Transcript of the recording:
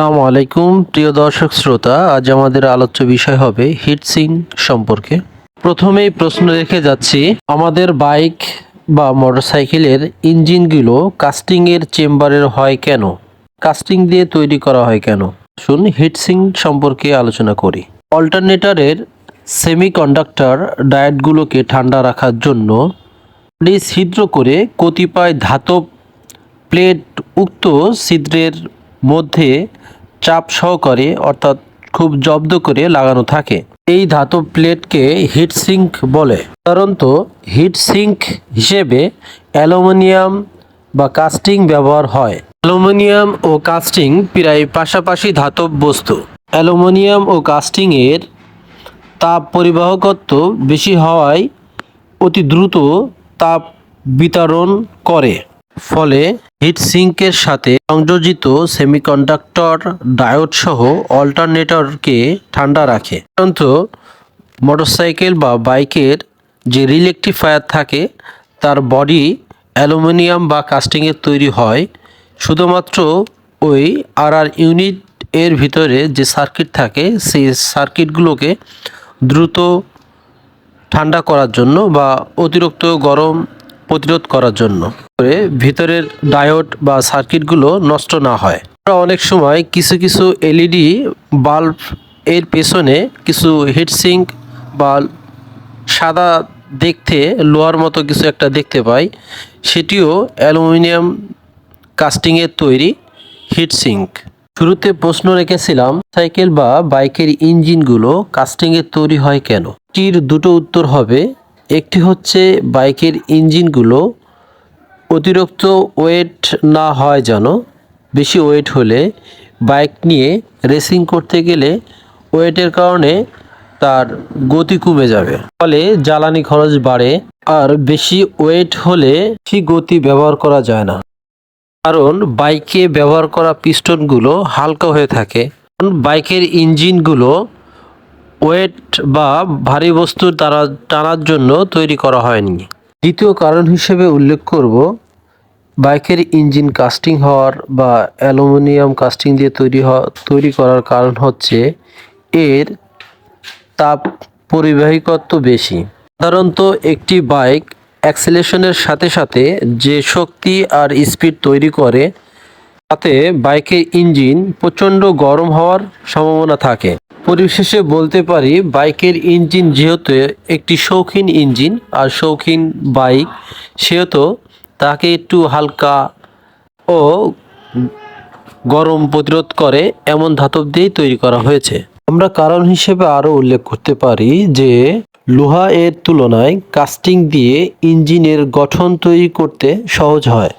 আসসালামু আলাইকুম, প্রিয় দর্শক শ্রোতা, আজ আমাদের আলোচ্য বিষয় হবে হিটসিং সম্পর্কে। প্রথমেই প্রশ্ন রেখে যাচ্ছি, আমাদের বাইক বা মোটরসাইকেলের ইঞ্জিনগুলো কাস্টিংয়ের চেম্বারের হয় কেন? কাস্টিং দিয়ে তৈরি করা হয় কেন? শুন হিটসিং সম্পর্কে আলোচনা করি। অল্টারনেটরের সেমিকন্ডাক্টর ডায়েটগুলোকে ঠান্ডা রাখার জন্য ছিদ্র করে কতিপয় ধাতব প্লেট উক্ত ছিদ্রের মধ্যে চাপ সহকারে, অর্থাৎ খুব জব্দ করে লাগানো থাকে। এই ধাতব প্লেটকে হিট সিঙ্ক বলে। সাধারণত হিট সিঙ্ক হিসেবে অ্যালুমিনিয়াম বা কাস্টিং ব্যবহার হয়। অ্যালুমিনিয়াম ও কাস্টিং প্রায় পাশাপাশি ধাতব বস্তু। অ্যালুমিনিয়াম ও কাস্টিংয়ের তাপ পরিবাহকত্ব বেশি হওয়ায় অতি দ্রুত তাপ বিতরণ করে। ফলে হিট সিঙ্কের সাথে সংযোজিত সেমিকন্ডাক্টর ডায়োড সহ অল্টারনেটরকে ঠান্ডা রাখে। সাধারণত মোটরসাইকেল বা বাইকের যে রিলেকটিফায়ার থাকে, তার বডি অ্যালুমিনিয়াম বা কাস্টিংয়ের তৈরি হয়। শুধুমাত্র ওই আর আর ইউনিট এর ভিতরে যে সার্কিট থাকে, সেই সার্কিটগুলোকে দ্রুত ঠান্ডা করার জন্য বা অতিরিক্ত গরম প্রতিরোধ করার জন্য। করে ভিতরের ডায়োড বা সার্কিটগুলো নষ্ট না হয়। আমরা অনেক সময় কিছু কিছু এলইডি বাল্ব এর পেছনে কিছু হিটসিঙ্ক বা সাদা দেখতে, লোহার মতো কিছু একটা দেখতে পাই। সেটিও অ্যালুমিনিয়াম কাস্টিংয়ের তৈরি হিটসিঙ্ক শুরুতে প্রশ্ন রেখেছিলাম, সাইকেল বা বাইকের ইঞ্জিনগুলো কাস্টিংয়ের তৈরি হয় কেন? এটির দুটো উত্তর হবে একটি হচ্ছে বাইকের ইঞ্জিনগুলো অতিরিক্ত ওয়েট না হয় যেন, বেশি ওয়েট হলে বাইক নিয়ে রেসিং করতে গেলে ওয়েটের কারণে তার গতি কমে যাবে। ফলে জ্বালানি খরচ বাড়ে আর বেশি ওয়েট হলে বেশি গতি ব্যবহার করা যায় না। কারণ বাইকে ব্যবহার করা পিস্টনগুলো হালকা হয়ে থাকে। বাইকের ইঞ্জিনগুলো ওয়েট বা ভারী বস্তুর দ্বারা টানার জন্য তৈরি করা হয়নি। দ্বিতীয় কারণ হিসেবে উল্লেখ করব, বাইকের ইঞ্জিন কাস্টিং হওয়ার বা অ্যালুমিনিয়াম কাস্টিং দিয়ে তৈরি হওয়া তৈরি করার কারণ হচ্ছে এর তাপ পরিবাহিকত্ব বেশি। সাধারণত একটি বাইক অ্যাক্সেলেশনের সাথে সাথে যে শক্তি আর স্পিড তৈরি করে, তাতে বাইকের ইঞ্জিন প্রচণ্ড গরম হওয়ার সম্ভাবনা থাকে। পরিশেষে বলতে পারি, বাইকের ইঞ্জিন যেহেতু একটি শৌখিন ইঞ্জিন, আর শৌখিন বাইক সেহেতু তাকে একটু হালকা ও গরম প্রতিরোধ করে এমন ধাতব দিয়েই তৈরি করা হয়েছে। আমরা কারণ হিসেবে আরও উল্লেখ করতে পারি যে, লোহা এর তুলনায় কাস্টিং দিয়ে ইঞ্জিনের গঠন তৈরি করতে সহজ হয়।